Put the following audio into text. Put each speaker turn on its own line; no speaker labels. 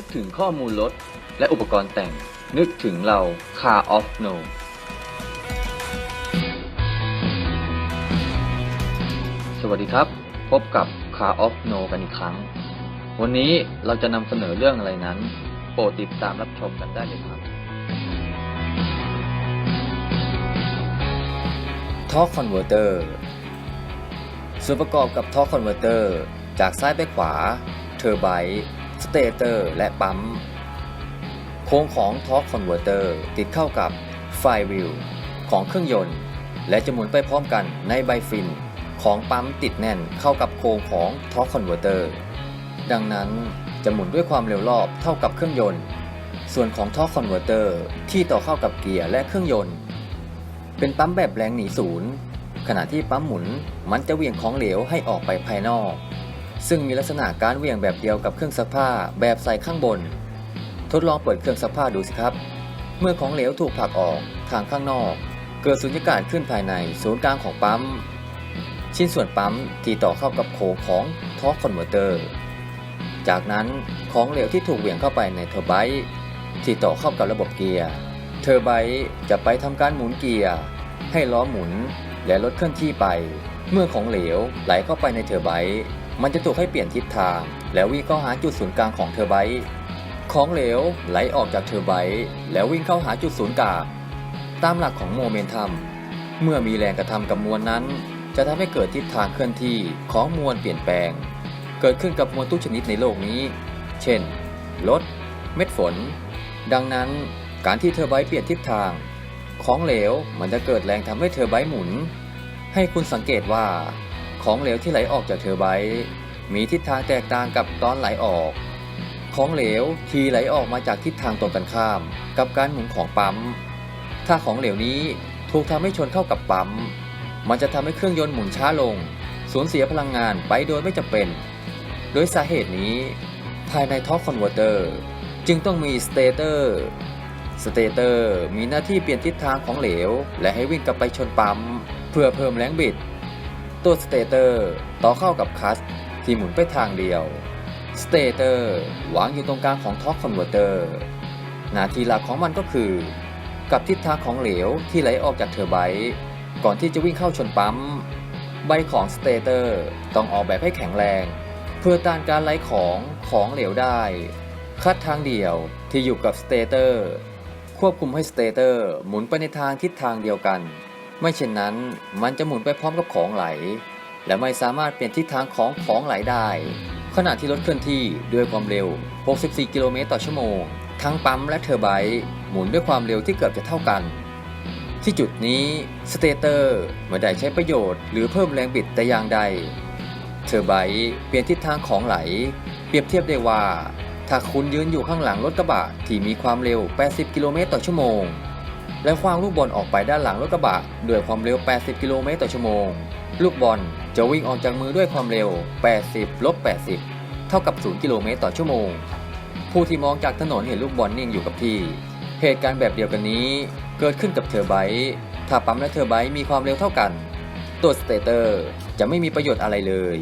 นึกถึงข้อมูลรถและอุปกรณ์แต่ง นึกถึงเรา Car of No สวัสดีครับ พบกับ Car of No กันอีกครั้ง วันนี้เราจะนำเสนอเรื่องอะไรนั้น โปรดติดตามรับชมกันได้เลยครับ
ทอร์คคอนเวอร์เตอร์ส่วนประกอบกับทอร์คคอนเวอร์เตอร์จากซ้ายไปขวา เทอร์ไบต์ เตเตอร์และปั๊ม โค้งของทอร์คคอนเวอร์เตอร์ติดเข้ากับไฟวิลของเครื่องยนต์ และจะหมุนไปพร้อมกันในไบฟินของปั๊มติดแน่นเข้ากับโค้งของทอร์คคอนเวอร์เตอร์ดังนั้นจะหมุนด้วยความเร็วรอบเท่ากับเครื่องยนต์ ส่วนของทอร์คคอนเวอร์เตอร์ที่ต่อเข้ากับเกียร์และเครื่องยนต์ เป็นปั๊มแบบแรงหนีศูนย์ ขณะที่ปั๊มหมุนมันจะเวียงของเหลวให้ออกไปภายนอก ซึ่งมีลักษณะการเหวี่ยงแบบเดียวกับเครื่องซักผ้าแบบใส่ข้างบน ทดลองเปิดเครื่องซักผ้าดูสิครับ เมื่อของเหลวถูกผลักออกทางข้างนอก เกิดสุญญากาศขึ้นภายในศูนย์กลางของปั๊ม ชิ้นส่วนปั๊มที่ต่อเข้ากับโค้งของทอคอนเวอร์เตอร์ จากนั้นของเหลวที่ถูกเหวี่ยงเข้าไปในเทอร์ไบต์ที่ต่อเข้ากับระบบเกียร์ เทอร์ไบต์จะไปทำการหมุนเกียร์ให้ล้อหมุนและรถเคลื่อนที่ไป เมื่อของเหลวไหลเข้าไปในเทอร์ไบต์ มันจะถูกให้เปลี่ยนทิศทาง แล้ววิ่งเข้าหาจุดศูนย์กลางของเทอร์ไบต์ของเหลวไหลออกจากเทอร์ไบต์แล้ววิ่งเข้าหาจุดศูนย์กลางตามหลักของโมเมนตัมเมื่อมีแรงกระทำกับมวลนั้น จะทำให้เกิดทิศทางเคลื่อนที่ของมวลเปลี่ยนแปลง เกิดขึ้นกับมวลทุกชนิดในโลกนี้ เช่นรถเม็ดฝน ดังนั้นการที่เทอร์ไบต์เปลี่ยนทิศทาง ของเหลวมันจะเกิดแรงทำให้เทอร์ไบต์หมุน ให้คุณสังเกตว่า ของเหลวที่ไหลออกจากเทอร์ไบต์มีทิศทางแตกต่างกับตอนไหลออก ของเหลวที่ไหลออกมาจากทิศทางตรงกันข้าม กับการหมุนของปั๊ม ถ้าของเหลวนี้ถูกทำให้ชนเข้ากับปั๊ม มันจะทำให้เครื่องยนต์หมุนช้าลง สูญเสียพลังงานไปโดยไม่จำเป็น โดยสาเหตุนี้ ภายในท็อปคอนเวอร์เตอร์จึงต้องมีสเตเตอร์สเตเตอร์มีหน้าที่เปลี่ยนทิศทางของเหลว และให้วิ่งกลับไปชนปั๊ม เพื่อเพิ่มแรงบิด ตัวสเตเตอร์ต่อเข้ากับคัสที่หมุนไปทางเดียวสเตเตอร์วางอยู่ตรงกลางของท็อปคอนเวอร์เตอร์หน้าที่หลักของมันก็คือ กับทิศทางของเหลวที่ไหลออกจากเทอร์ไบต์ก่อนที่จะวิ่งเข้าชนปั๊ม ใบของสเตเตอร์ต้องออกแบบให้แข็งแรง เพื่อต้านการไหลของของเหลวได้ คัดทางเดียวที่อยู่กับสเตเตอร์ควบคุมให้สเตเตอร์หมุนไปในทางทิศทางเดียวกัน ไม่เช่นนั้นมันจะหมุนไปพร้อมกับของไหล และไม่สามารถเปลี่ยนทิศทางของของไหลได้ ขณะที่รถเคลื่อนที่ด้วยความเร็ว 64 กิโลเมตรต่อชั่วโมง ทั้งปั๊มและเทอร์ไบต์หมุนด้วยความเร็วที่เกือบจะเท่ากัน ที่จุดนี้สเตเตอร์ไม่ได้ใช้ประโยชน์ หรือเพิ่มแรงบิดแต่อย่างใด เทอร์ไบต์เปลี่ยนทิศทางของไหล เปรียบเทียบได้ว่า ถ้าคุณยืนอยู่ข้างหลังรถกระบะที่มีความเร็ว 80 กิโลเมตรต่อชั่วโมง และคว้างลูกบอลออกไปด้านหลังรถกระบะด้วยความเร็ว 80 กิโลเมตรต่อชั่วโมง ลูกบอลจะวิ่งออกจากมือด้วยความเร็ว 80ลบ80 เท่ากับ 0 กิโลเมตรต่อชั่วโมง ผู้ที่มองจากถนนเห็นลูกบอลนิ่งอยู่กับที่ เหตุการณ์แบบเดียวกันนี้ เกิดขึ้นกับเทอร์ไบต์ถ้าปั๊มและเทอร์ไบต์มีความเร็วเท่ากัน ตัวสเตเตอร์จะไม่มีประโยชน์อะไรเลย